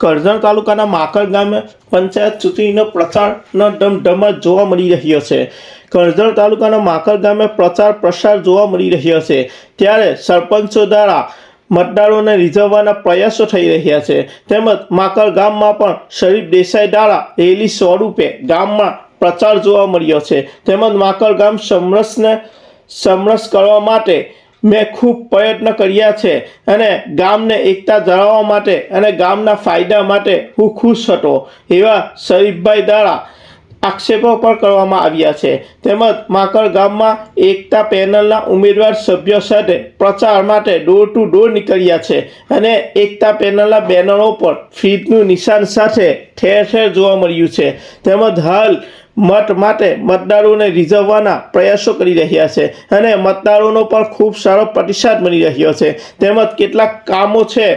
કરજણ તાલુકાના માકડ ગામે પંચાયત ચૂંટણીનો પ્રચારનો ધમધમાટ જોવા મળી રહ્યો છે. કરજણ તાલુકાના માકડ ગામે પ્રચાર પ્રસાર જોવા મળી રહ્યો છે. ત્યારે સરપંચો દ્વારા મતદારોને રીઝવવાના પ્રયાસો થઈ રહ્યા છે. તેમજ માકડ ગામમાં પણ શરીફ દેસાઈ દ્વારા રેલી સ્વરૂપે ગામમાં પ્રચાર જોવા મળ્યો છે. તેમજ માકડ ગામ સમરસને સમરસ કરવા માટે મેં ખૂબ પ્રયત્ન કર્યા છે અને ગામને એકતા જાળવવા માટે અને ગામના ફાયદા માટે હું ખુશ હતો. એવા શરીફભાઈ દ્વારા આક્ષેપો પણ કરવામાં આવ્યા છે. તેમજ માકડ ગામમાં એકતા પેનલના ઉમેદવાર સભ્યો સાથે પ્રચાર માટે ડોર ટુ ડોર નીકળ્યા છે અને એકતા પેનલના બેનરો પર ફ્રીજનું નિશાન સાથે ઠેર ઠેર જોવા મળ્યું છે. તેમજ હાલ મત માટે મતદારોને રીઝવવાના પ્રયાસો કરી રહ્યા છે અને મતદારોનો પણ ખૂબ સારો પ્રતિસાદ મળી રહ્યો છે. તેમજ કેટલાક કામો છે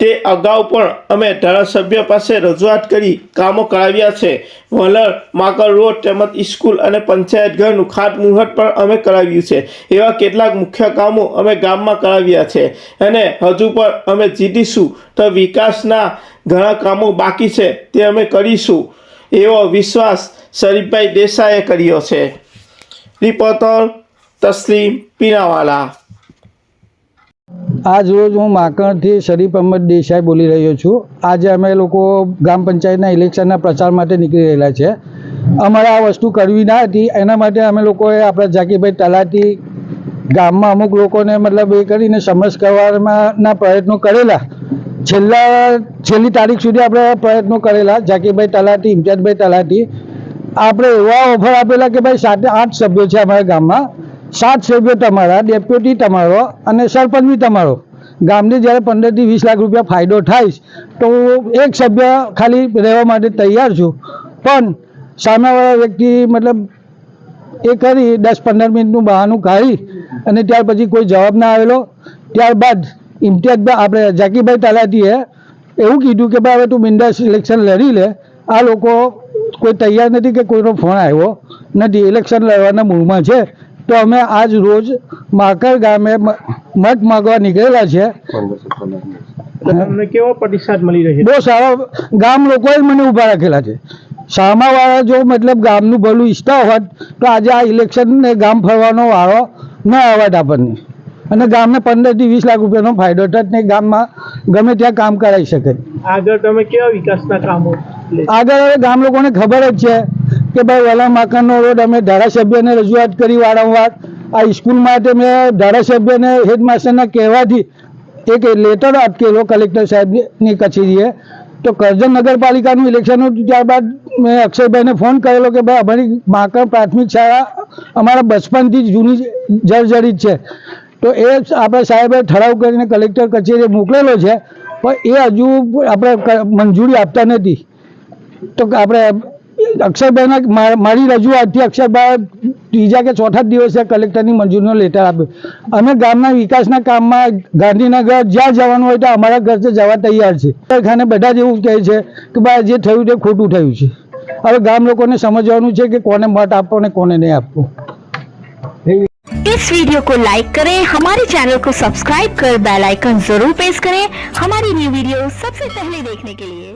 તે અગાઉ પણ અમે ધારાસભ્ય પાસે રજૂઆત કરી કામો કરાવ્યા છે. વલણ માકર રોડ તેમજ સ્કૂલ અને પંચાયત ઘરનું ખાતમુહૂર્ત પણ અમે કરાવ્યું છે. એવા કેટલાક મુખ્ય કામો અમે ગામમાં કરાવ્યા છે. અને હજુ પણ અમે જીતીશું તો વિકાસના ઘણા કામો બાકી છે તે અમે કરીશું, એવો વિશ્વાસ શરીફભાઈ દેસાઈએ કર્યો છે. રિપોર્ટર તસ્લીમ પીનાવાલા આજ રોજ હું માકણથી શરીફ અહમદ દેસાઈ બોલી રહ્યો છું. આજે અમે લોકો ગ્રામ પંચાયતના ઇલેક્શનના પ્રચાર માટે નીકળી રહેલા છે. અમારે આ વસ્તુ કરવી ના હતી. એના માટે અમે લોકોએ આપણા ઝાકીભાઈ તલાટી ગામમાં અમુક લોકોને મતલબ એ કરીને સમજ કરવાના પ્રયત્નો કરેલા. છેલ્લા, છેલ્લી તારીખ સુધી આપણે પ્રયત્નો કરેલા. ઝાકીભાઈ તલાટી, ઇમ્તિયાઝભાઈ તલાટી. આપણે એવા ઓફર આપેલા કે ભાઈ સાત, આઠ સભ્યો છે અમારા ગામમાં. સાત સભ્યો તમારા, ડેપ્યુટી તમારો અને સરપંચ બી તમારો. ગામને જ્યારે પંદરથી વીસ લાખ રૂપિયા ફાયદો થાય તો એક સભ્ય ખાલી રહેવા માટે તૈયાર છું. પણ સામેવાળા વ્યક્તિ મતલબ એ કરી દસ પંદર મિનિટનું બહાનું કાઢી અને ત્યાર પછી કોઈ જવાબ ના આવેલો. ત્યારબાદ ઇમ્તિયાઝભાઈ આપણે ઝાકીભાઈ તલાટીએ એવું કીધું કે ભાઈ હવે તું બિંદાસ ઇલેક્શન લડી લે. આ લોકો કોઈ તૈયાર નથી કે કોઈનો ફોન આવ્યો નથી. ઇલેક્શન લડવાના મૂળમાં છે. તો અમે આજ રોજ માકર ગામે મઠ મત માગવા નીકળેલા છે. કેવો પ્રતિસાદ મળી રહ્યો બહુ સારો ગામ લોકોએ મને ઊભા રાખેલા છે. સામાવાળા જો મતલબ ગામનું ભલું ઈચ્છતા હોત તો આજે આ ઇલેક્શન ને ગામ ફરવાનો વારો ન આવત આપણને. અને ગામને પંદરથી વીસ લાખ રૂપિયાનો ફાયદો થત ને ગામમાં ગમે ત્યાં કામ કરાવી શકે. આગળ તમે કેવા વિકાસના કામો આગળ હવે ગામ લોકોને ખબર જ છે. કે ભાઈ વલા માકણનો રોડ અમે ધારાસભ્યને રજૂઆત કરી વારંવાર. આ સ્કૂલ માટે મેં ધારાસભ્યને હેડમાસ્ટરના કહેવાથી એક લેટર આપકેલો કલેક્ટર સાહેબની કચેરીએ. તો કરજણ નગરપાલિકાનું ઇલેક્શન હતું, ત્યારબાદ મેં અક્ષયભાઈને ફોન કરેલો કે ભાઈ, અમારી માકણ પ્રાથમિક શાળા અમારા બચપનથી જ જૂની જર્જરિત છે. તો એ આપણે સાહેબે ઠરાવ કરીને કલેક્ટર કચેરીએ મોકલેલો છે, પણ એ હજુ આપણે મંજૂરી આપતા નથી. તો આપણે અક્ષરભાઈના મા- મારી રજૂઆતથી અક્ષરભાઈ ત્રીજા કે ચોથા જ દિવસે કલેક્ટરની મંજૂરીનો લેટર આપ્યો અમે ગામના વિકાસના કામમાં ગાંધીનગર જ્યાં જવાનું હોય તો અમારા ઘરથી જવા તૈયાર છે ખાને બધા જ એવું કહે છે કે ભાઈ જે થયું તે ખોટું થયું છે હવે ગામ લોકોને સમજવાનું છે કે કોને મત આપવો ને કોને નહીં આપવો इस वीडियो को लाइक करें हमारे चैनल को सब्सक्राइब कर बेल आइकन जरूर प्रेस करें हमारी न्यू वीडियो सबसे पहले देखने के लिए